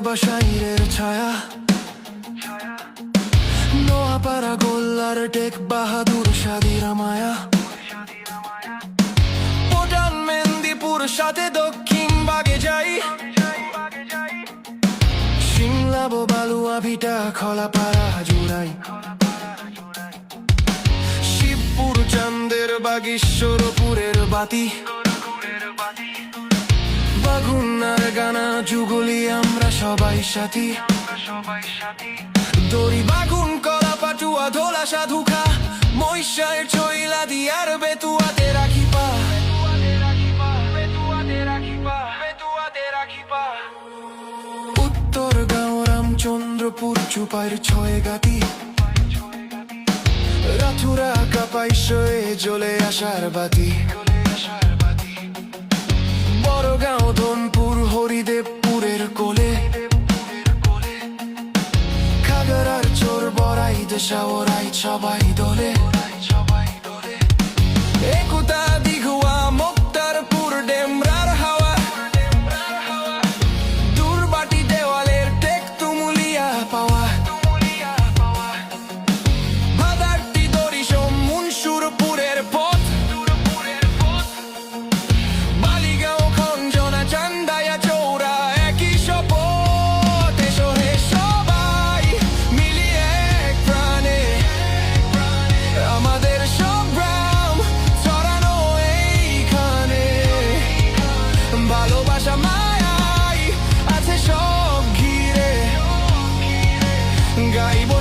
বাসাইরের ছায়া। নোয়াপাড়া গোল্লার টেক বাহাদুর সাদিরা মায়া ওটান মেন্দিপুর সাথে দক্ষিণ বাগে যাই। সিমলা বালুয়া ভিটা খলাপাড়া জুড়াই। শিবপুর চান্দের বাগীশ্বরপুরের বাতি। বাগুনার গানা যুগলি আমরা সবাই সাথী। দড়ি বাগুন কলা পাটুয়া, ধোলা সাধুখা মহিষার ছইলা দিয়ার বেতুয়াতে রাখি পা। উত্তর গাঁও চুপাইর ছয় গাতি। রাথুরা কাপাইশয়ে জ্বলে আসার বাতি। বড়গাঁও ধনপুর হরিদেবপুরের কোলে। খাগড়ার চোর বড়াই দেশা ওরাই সবাই দলে।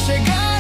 谁看？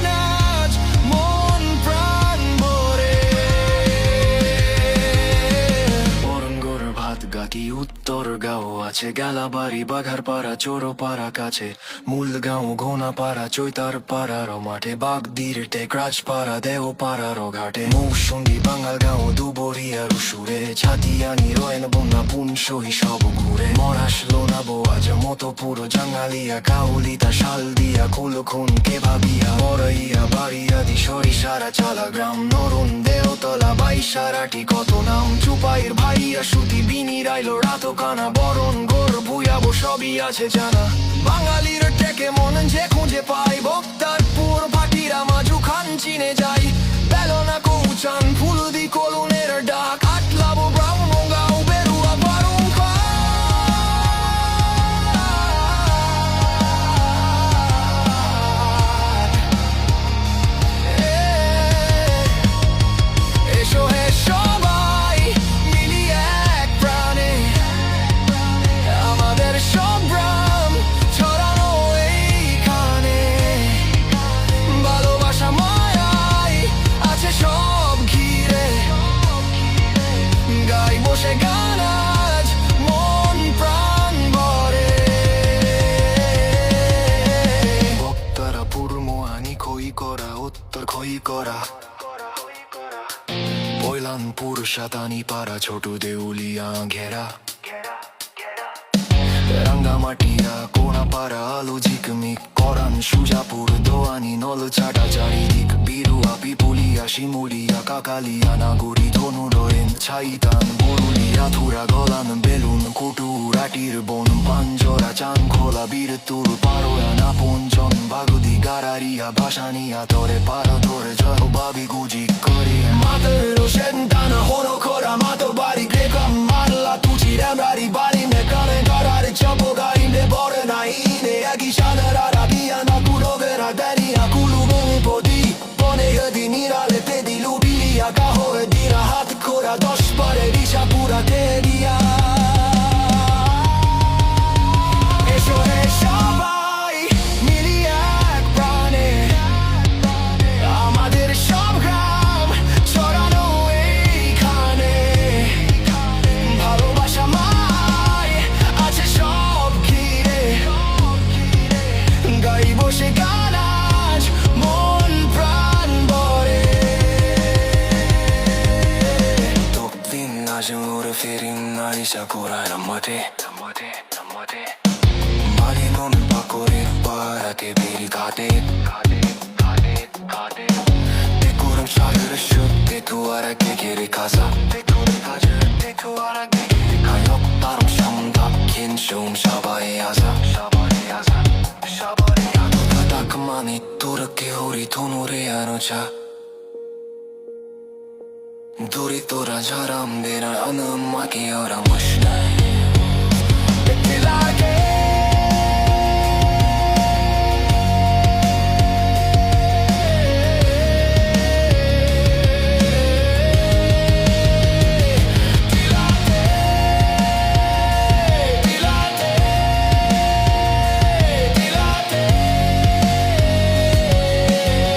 আছে গালাবাড়ি বাঘার পাড়া চোরপাড়া কাছে। মূল গাঁও ঘোনা পাড়া চৈতার পাড়ার মাঠে। বাগদির টেক, রাজপাড়া দেও পাড়ার ঘাটে। মৌসুন্ডি বাঙাল গাঁও দুবরিয়ার সুরে ছাতিয়ানি, রয়েন, বন্যা পুনসহি সব ঘুরে। মরাস লোনা বোয়াজ মতো পুরো জাঙ্গালিয়া, কাউলিতা শাল দিয়া কুলখুন কে ভাবিয়া বড়ইয়া বাড়িয়া দি সরিষারা চালা গ্রাম। নরুন, দেওতলা বাইশারাটি কত নাম? চুপাইয়ের ভাইয়া সুতি বিনি রাইলো রাত কানা বরণ গোর ভুয়াবো সবই আছে জানা। বাঙালির টেকে মন যে খুঁজে পাই বক্তারপুর ভাটিরা মাজু খান চিনে যাই বেলনা কৌচান ফুল দি খই করা। পৈলানপুর সাতানি পাড়া, ছোট দেউলিয়া ঘেরা। রাঙ্গামাটিয়া কোনাপাড়া আলো ঝিকমিক করান, সুজাপুর, দোয়ানি, নল চাটা, চারিদিক বিরুয়া, পিপুলিয়া, শিমুলিয়া, কাকালিয়া, নাগুরি, ধনু রয়েন ছাইতান বরুলিয়া থুরা গলান বেলুন কুটুরাটির বন পাঞ্জরা চান খোলা বীর তুর পারোয়া না পঞ্চন বাগুদি গারারিয়া ভাসানিয়া তরে পারো ধরে জয় বাবি গুজি করে মাদের সেন্টানা হলো খোরা মাতো বাড়ি গ্রেকাম মারলা তুচি রেমরারি বাড়ি নে কানে গারারি চাপো গাই নে বরে না ইনে একই সানারা Senza cura l'amore Male non bakore Parate bir gade Dekorum şair ışık Te duvara gegeri kaza Kayoklarım şamda Kinşum şabari yaza Şabari yaza Şabari yaza Takmani Turki huri tonuri anoca दूरी तो रझा राम मेरा अनुमा की और अमशना